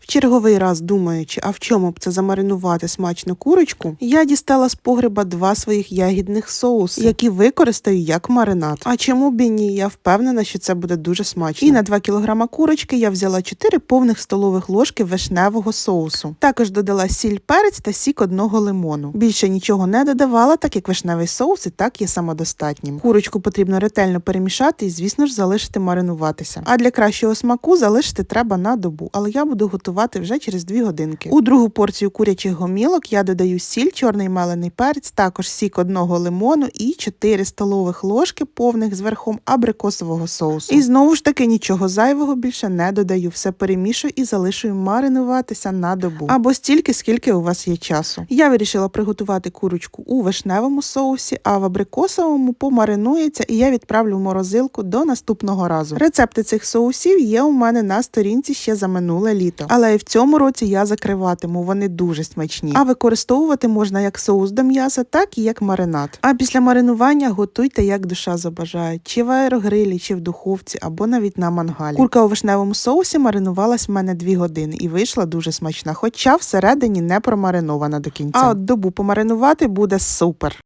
В черговий раз думаючи, а в чому б це замаринувати смачну курочку, я дістала з погреба два своїх ягідних соуси, які використаю як маринад. А чому б і ні? Я впевнена, що це буде дуже смачно. І на 2 кг курочки я взяла 4 повних столових ложки вишневого соусу. Також додала сіль, перець та сік одного лимону. Більше нічого не додавала, так як вишневий соус і так є самодостатнім. Курочку потрібно ретельно перемішати і, звісно ж, залишити маринуватися. А для кращого смаку залишити треба на добу, але я буду готувати вже через 2 годинки. У другу порцію курячих гомілок я додаю сіль, чорний мелений перець, також сік одного лимону і 4 столових ложки повних з верхом абрикосового соусу. І знову ж таки нічого зайвого більше не додаю. Все перемішую і залишую маринуватися на добу або стільки, скільки у вас є часу. Я вирішила приготувати курочку у вишневому соусі, а в абрикосовому помаринується, і я відправлю в морозилку до наступного разу. Рецепти цих соусів є у мене на сторінці ще за минуле літо. Але і в цьому році я закриватиму, вони дуже смачні. А використовувати можна як соус до м'яса, так і як маринад. А після маринування готуйте як душа забажає, чи в аерогрилі, чи в духовці, або навіть на мангалі. Курка у вишневому соусі маринувалась в мене 2 години і вийшла дуже смачна, хоча всередині не промаринована до кінця. А от добу помаринувати буде супер.